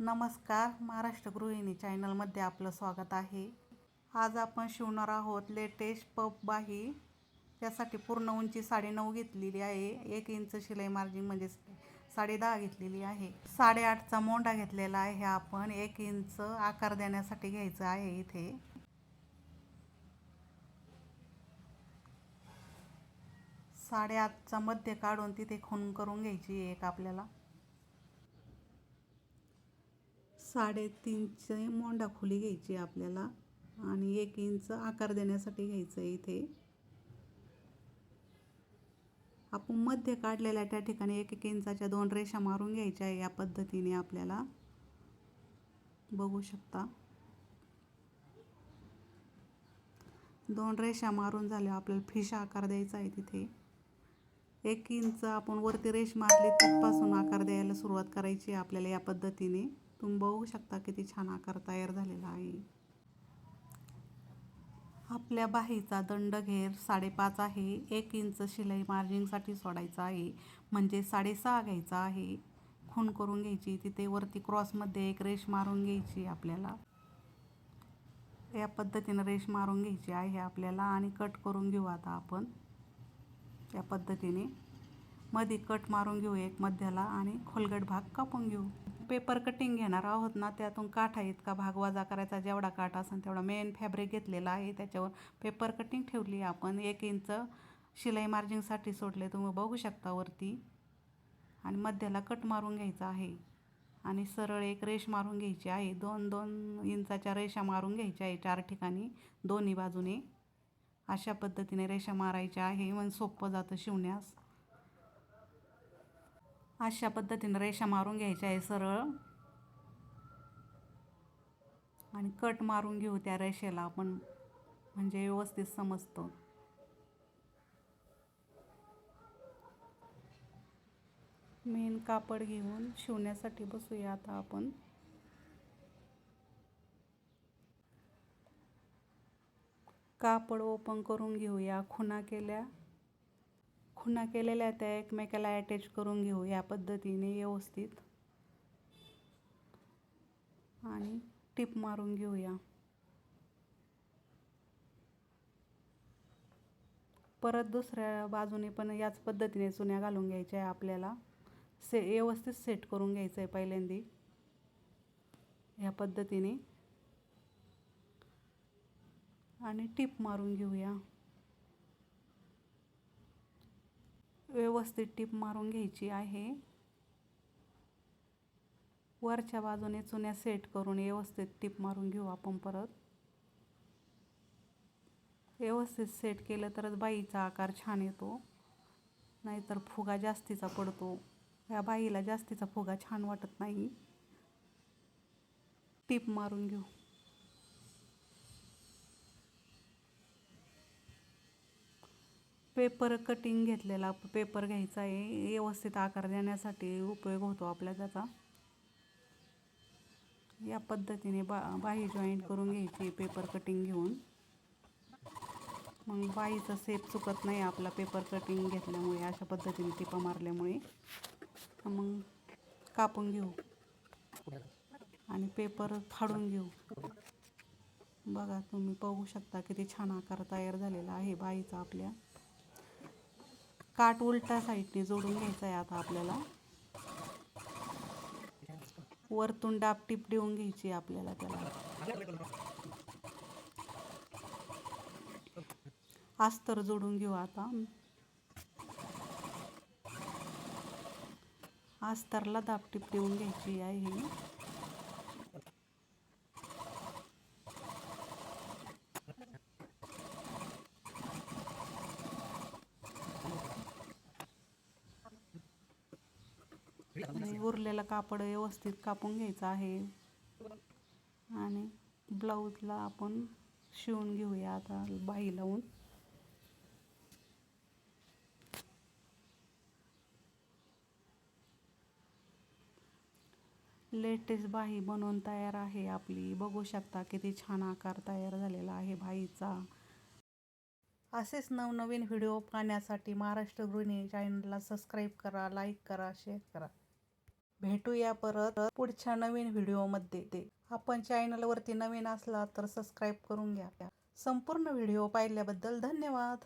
नमस्कार महाराष्ट्र गृहिणी चॅनलमध्ये आपलं स्वागत आहे. आज आपण शिवणार आहोत लेटेस्ट पप बाही. त्यासाठी पूर्ण उंची साडेनऊ घेतलेली आहे. एक इंच शिलाई मार्जिन म्हणजे साडे दहा घेतलेली आहे. साडेआठचा मोंडा घेतलेला आहे आपण. एक इंच आकार देण्यासाठी घ्यायचं आहे इथे. साडेआठचा मध्य काढून तिथे खून करून घ्यायची एक आपल्याला. साडेतीनचे मोंडा खोली घ्यायची आपल्याला आणि एक इंच आकार देण्यासाठी घ्यायचं आहे इथे. आपण मध्य काढलेल्या त्या ठिकाणी एक एक इंचाच्या दोन रेषा मारून घ्यायच्या आहे या पद्धतीने आपल्याला. बघू शकता. दोन रेषा मारून झाल्या आपल्याला फिश आकार द्यायचा आहे तिथे. एक इंच आपण वरती रेष मारली तिथपासून आकार द्यायला सुरुवात करायची आहे आपल्याला या पद्धतीने. तुम्ही बघू शकता किती छान आकार तयार झालेला आहे. आपल्या बाहीचा दंड घेर साडेपाच आहे. एक इंच शिलाई मार्जिंगसाठी सोडायचा आहे. म्हणजे साडेसहा घ्यायचा आहे. खून करून घ्यायची तिथे वरती क्रॉसमध्ये एक रेष मारून घ्यायची आपल्याला. या पद्धतीनं रेष मारून घ्यायची आहे आपल्याला आणि कट करून घेऊ आता आपण. या पद्धतीने. मध्ये कट मारून घेऊ एक मध्याला आणि खोलगट भाग कापून घेऊ. पेपर कटिंग घेणार आहोत ना त्यातून काठा इतका भाग वजा करायचा जेवढा काठ असेल तेवढा मेन फॅब्रिक घेतलेला आहे. त्याच्यावर पेपर कटिंग ठेवली आपण. एक इंच शिलाई मार्जिंगसाठी सोडले तुम्ही बघू शकता वरती. आणि मध्याला कट मारून घ्यायचा आहे. आणि सरळ एक रेष मारून घ्यायची आहे. दोन दोन इंचाच्या रेषा मारून घ्यायच्या आहे चार ठिकाणी दोन्ही बाजूने. अशा पद्धतीने रेषा मारायच्या आहे. मग सोपं जातं शिवण्यास. अशा पद्धतीने रेषा मारून घ्यायच्या आहे सरळ. आणि कट मारून घेऊ त्या रेषेला आपण म्हणजे व्यवस्थित समजतो. मेन कापड घेऊन शिवण्यासाठी बसूया आता आपण. कापड ओपन करून घेऊया खुणा केल्या. खुणा केलेल्या त्या एकमेकाला अटॅच करून घेऊ या पद्धतीने व्यवस्थित. आणि टिप मारून घेऊया. परत दुसऱ्या बाजूने पण याच पद्धतीने चुन्या घालून घ्यायच्या आहे आपल्याला. से व्यवस्थित सेट करून घ्यायचं आहे पहिल्यांदी. ह्या पद्धतीने. आणि टिप मारून घेऊया. व्यवस्थित टीप मारून घ्यायची आहे. वरच्या बाजूने चुन्या सेट करून व्यवस्थित टीप मारून घेऊ आपण परत. व्यवस्थित सेट केलं तरच बाईचा आकार छान येतो. नाहीतर फुगा जास्तीचा पडतो. या बाईला जास्तीचा फुगा छान वाटत नाही. टीप मारून घेऊ. पेपर कटिंग घेतलेला पेपर घ्यायचा आहे. व्यवस्थित आकार देण्यासाठी उपयोग होतो आपल्या त्याचा. या पद्धतीने बा बाही जॉईंट करून घ्यायची पेपर कटिंग घेऊन. मग बाईचा सेप चुकत नाही आपला पेपर कटिंग घेतल्यामुळे अशा पद्धतीने टिपा मारल्यामुळे. मग कापून घेऊ. आणि पेपर फाडून घेऊ. बघा तुम्ही बघू शकता किती छान आकार तयार झालेला आहे बाईचा आपल्या. काट उलटा साईडने जोडून घ्यायचा आहे आता आपल्याला. वरतून डाब देऊन घ्यायची आपल्याला त्याला. अस्तर जोडून घेऊ आता. अस्तरला दापटीप देऊन घ्यायची आहे आणि उरलेलं कापड व्यवस्थित कापून घ्यायचं आहे. आणि ब्लाऊजला आपण शिवून घेऊया आता बाही लावून. लेटेस्ट बाही बनवून तयार आहे आपली. बघू शकता किती छान आकार तयार झालेला आहे बाईचा. असेच नवनवीन व्हिडिओ पाहण्यासाठी महाराष्ट्र गृहिणी चॅनलला सबस्क्राईब करा लाईक करा शेअर करा. भेटूया परत पुढच्या नवीन व्हिडिओमध्ये. आपण चॅनलवरती नवीन असला तर सबस्क्राईब करून घ्या. संपूर्ण व्हिडिओ पाहिल्याबद्दल धन्यवाद.